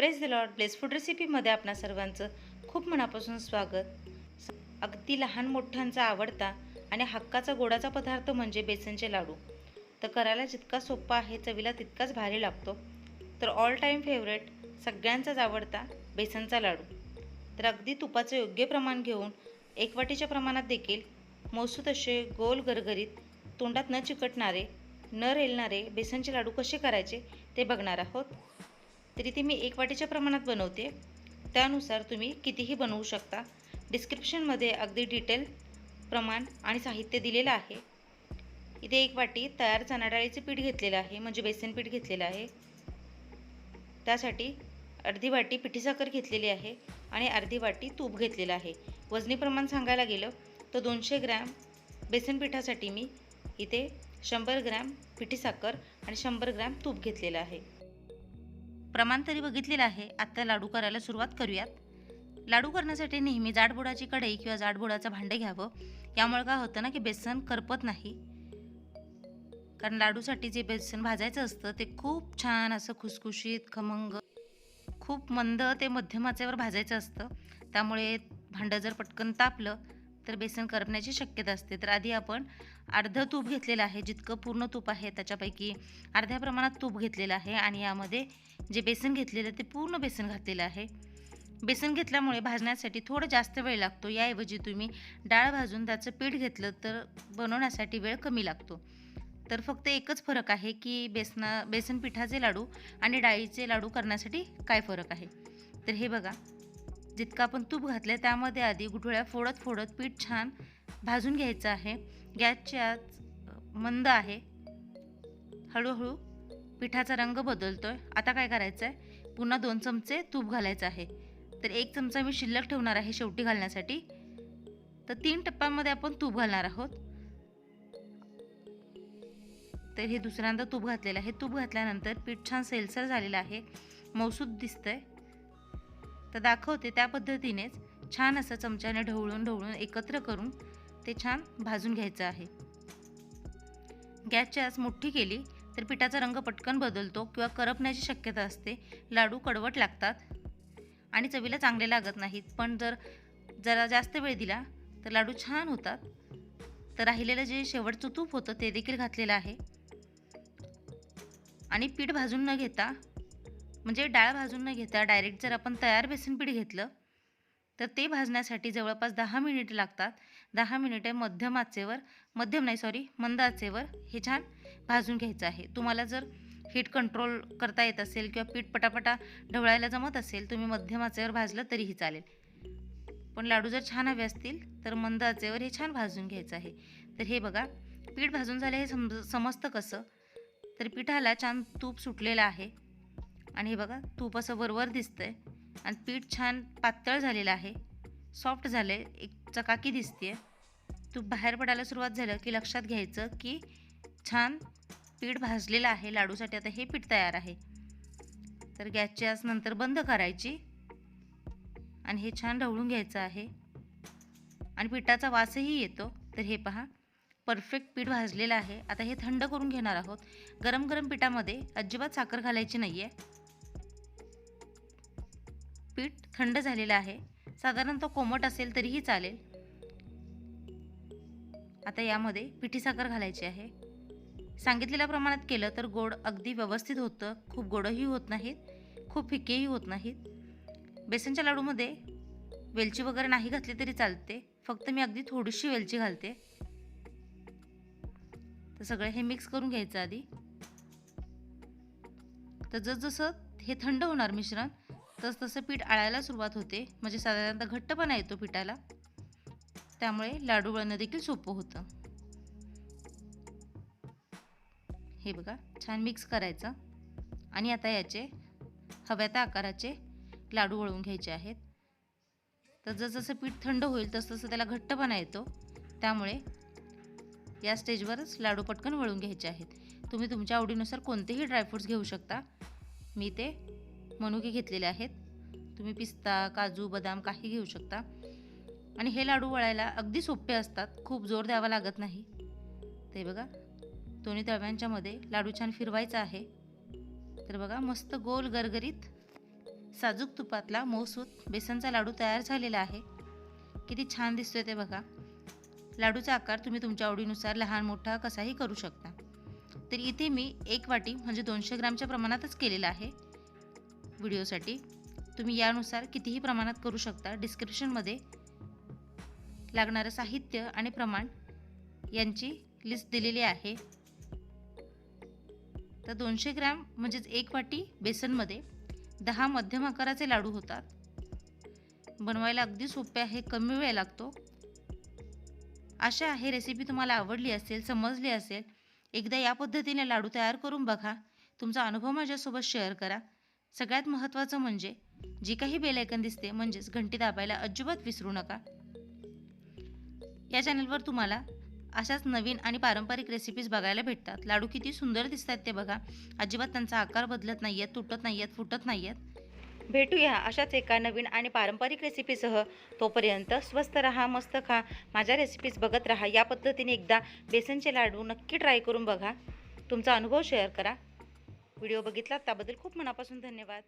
Praise the Lord place food रेसिपीमध्ये आपणा सर्वांचं खूप मनापासून स्वागत. अगदी लहान मोठ्यांचा आवडता आणि हक्काचा गोडाचा पदार्थ म्हणजे बेसनचे लाडू. तर करायला जितका सोपा आहे चवीला तितकाच भारी लागतो. तर ऑल टाईम फेवरेट सगळ्यांचाच आवडता बेसनचा लाडू. तर अगदी तुपाचं योग्य प्रमाण घेऊन एक वाटीच्या प्रमाणात देखील मौसूत असे गोल गरगरीत तोंडात न चिकटणारे न रेलणारे बेसनचे लाडू कसे करायचे ते बघणार आहोत. तरी ते मी एक वाटीच्या प्रमाणात बनवते. त्यानुसार तुम्ही कितीही बनवू शकता. डिस्क्रिप्शनमध्ये अगदी डिटेल प्रमाण आणि साहित्य दिलेलं आहे. इथे एक वाटी तयार चणा डाळीचे पीठ घेतलेलं आहे म्हणजे बेसन पीठ घेतलेलं आहे. त्यासाठी अर्धी वाटी पिठी साखर घेतलेली आहे आणि अर्धी वाटी तूप घेतलेलं आहे. वजनी प्रमाण सांगायला गेलं तर दोनशे ग्रॅम बेसन पिठासाठी मी इथे शंभर ग्रॅम पिठी साखर आणि शंभर ग्रॅम तूप घेतलेलं आहे. प्रमाण तरी बघितलेलं आहे. आत्ता लाडू करायला सुरुवात करूयात. लाडू करण्यासाठी नेहमी जाडबुडाची कढई किंवा जाडबुडाचं भांडे घ्यावं. यामुळे काय होतं ना की बेसन करपत नाही. कारण लाडूसाठी जे बेसन भाजायचं असतं ते खूप छान असं खुसखुशीत खमंग खूप मंद ते मध्यम आचेवर भाजायचं असतं. त्यामुळे भांडं जर पटकन तापलं तर बेसन करपण्याची शक्यता असते. तर आधी आपण अर्धं तूप घेतलेलं आहे. जितकं पूर्ण तूप आहे त्याच्यापैकी अर्ध्या प्रमाणात तूप घेतलेलं आहे आणि यामध्ये जे बेसन घेतलेलं ते पूर्ण बेसन घातलेलं आहे. बेसन घेतल्यामुळे भाजण्यासाठी थोडं जास्त वेळ लागतो. याऐवजी तुम्ही डाळ भाजून त्याचं पीठ घेतलं तर बनवण्यासाठी वेळ कमी लागतो. तर फक्त एकच फरक आहे की बेसना बेसन पिठाचे लाडू आणि डाळीचे लाडू करण्यासाठी काय फरक आहे? तर हे बघा. जितकं आपण तूप घातलं त्यामध्ये आधी गुठळ्या फोडत फोडत पीठ छान भाजून घ्यायचं आहे. गॅसची आज मंद आहे. हळूहळू पिठाचा रंग बदलतो आहे आता काय करायचं आहे पुन्हा दोन चमचे तूप घालायचं आहे. तर एक चमचा मी शिल्लक ठेवणार आहे शेवटी घालण्यासाठी. तर तीन टप्प्यांमध्ये आपण तूप घालणार आहोत. तर हे दुसऱ्यांदा तूप घातलेलं आहे. तूप घातल्यानंतर पीठ छान सेलसर झालेलं आहे. मौसूद दिसतंय. तर दाखवते त्या पद्धतीनेच छान असं चमच्याने ढवळून ढवळून एकत्र करून ते छान भाजून घ्यायचं आहे. गॅसची आस मोठी केली तर पिठाचा रंग पटकन बदलतो किंवा करपण्याची शक्यता असते. लाडू कडवट लागतात आणि चवीला चांगले लागत नाहीत. पण जर जरा जास्त वेळ दिला तर लाडू छान होतात. तर राहिलेलं जे शेवटचं तूप होतं ते देखील घातलेलं आहे. आणि पीठ भाजून न घेता म्हणजे डाळ भाजून न घेता डायरेक्ट जर आपण तयार बेसन पीठ घेतलं तर ते भाजण्यासाठी जवळपास दहा मिनिट लागतात. दहा मिनिटे मध्यम आचेवर मध्यम नाही सॉरी मंद आचेवर हे छान भाजून घ्यायचं आहे. तुम्हाला जर हीट कंट्रोल करता येत असेल किंवा पीठ पटापटा ढवळायला जमत असेल तुम्ही मध्यम आचेवर भाजलं तरीही चालेल. पण लाडू जर छान हवे असतील तर मंद आचेवर हे छान भाजून घ्यायचं आहे. तर हे बघा पीठ भाजून झालं हे समज समजतं कसं? तर पिठाला छान तूप सुटलेलं आहे. आणि हे बघा तूप असं वरवर दिसतंय. आणि पीठ छान पातळ झालेलं आहे. सॉफ्ट झालं आहे एक चकाकी दिसते तूप बाहेर पडायला सुरुवात झालं की लक्षात घ्यायचं की छान पीठ भाजलेलं आहे लाडूसाठी. आता हे पीठ तयार आहे. तर गॅसची आस नंतर बंद करायची. आणि हे छान ढवळून घ्यायचं आहे. आणि पिठाचा वासही येतो. तर हे पहा परफेक्ट पीठ भाजलेलं आहे. आता हे थंड करून घेणार आहोत. गरम गरम पिठामध्ये अजिबात साखर घालायची नाही आहे थंड झालेलं आहे. साधारणतः कोमट असेल तरीही चालेल. आता यामध्ये पिठी साखर घालायची आहे. सांगितलेल्या प्रमाणात केलं तर गोड अगदी व्यवस्थित होतं. खूप गोडही होत नाहीत. खूप फिकेही होत नाहीत. बेसनच्या लाडूमध्ये वेलची वगैरे नाही घातली तरी चालते. फक्त मी अगदी थोडीशी वेलची घालते. तर सगळं हे मिक्स करून घ्यायचं आधी. तर जसजसं हे थंड होणार मिश्रण तसतसं पीठ आळायला सुरुवात होते. म्हणजे साधारणतः घट्टपणा येतो पिठाला. त्यामुळे लाडू वळणं देखील सोपं होतं. हे बघा छान मिक्स करायचं. आणि आता याचे हव्या त्या आकाराचे लाडू वळवून घ्यायचे आहेत. तर जसजसं पीठ थंड होईल तसतसं त्याला घट्टपणा येतो. त्यामुळे या स्टेजवरच लाडू पटकन वळून घ्यायचे आहेत. तुम्ही तुमच्या आवडीनुसार कोणतेही ड्रायफ्रूट्स घेऊ शकता. मी ते मनुके घेतलेले आहेत. तुम्ही पिस्ता काजू बदाम काही घेऊ शकता. आणि हे लाडू वळायला अगदी सोपे असतात. खूप जोर द्यावा लागत नाही. ते बघा दोन्ही तळव्यांच्या मध्ये लाडू छान फिरवायचा आहे. तर बघा मस्त गोल गरगरीत साजूक तुपातला मऊसूत बेसनचा लाडू तयार झालेला आहे. किती छान दिसतोय ते बघा. लाडूचा आकार तुम्ही तुमच्या आवडीनुसार लहान मोठा कसाही करू शकता. तर इथे मी एक वाटी म्हणजे दोनशे ग्रामच्या प्रमाणातच केलेला आहे. व्हिडिओसाठी तुम्ही यानुसार कितीही प्रमाणात करू शकता. डिस्क्रिप्शनमध्ये लागणारं साहित्य आणि प्रमाण यांची लिस्ट दिलेली आहे. तर दोनशे ग्रॅम म्हणजेच एक वाटी बेसनमध्ये दहा मध्यम आकाराचे लाडू होतात. बनवायला अगदी सोपे आहे कमी वेळ लागतो. आशा आहे रेसिपी तुम्हाला आवडली असेल समजली असेल एकदा या पद्धतीने लाडू तयार करून बघा. तुमचा अनुभव माझ्यासोबत शेअर करा. सगळ्यात महत्त्वाचं म्हणजे जी काही बेलायकन दिसते म्हणजेच घंटी दाबायला अजिबात विसरू नका. या चॅनलवर तुम्हाला अशाच नवीन आणि पारंपरिक रेसिपीज बघायला भेटतात. लाडू किती सुंदर दिसतात ते बघा. अजिबात त्यांचा आकार बदलत नाही आहेत तुटत नाही आहेत फुटत नाही आहेत भेटूया अशाच एका नवीन आणि पारंपरिक रेसिपीसह तोपर्यंत स्वस्त राहा मस्त खा. माझ्या रेसिपीज बघत राहा. या पद्धतीने एकदा बेसनचे लाडू नक्की ट्राय करून बघा. तुमचा अनुभव शेअर करा. व्हिडिओ बघितला त्याबद्दल खूप मनापासून धन्यवाद.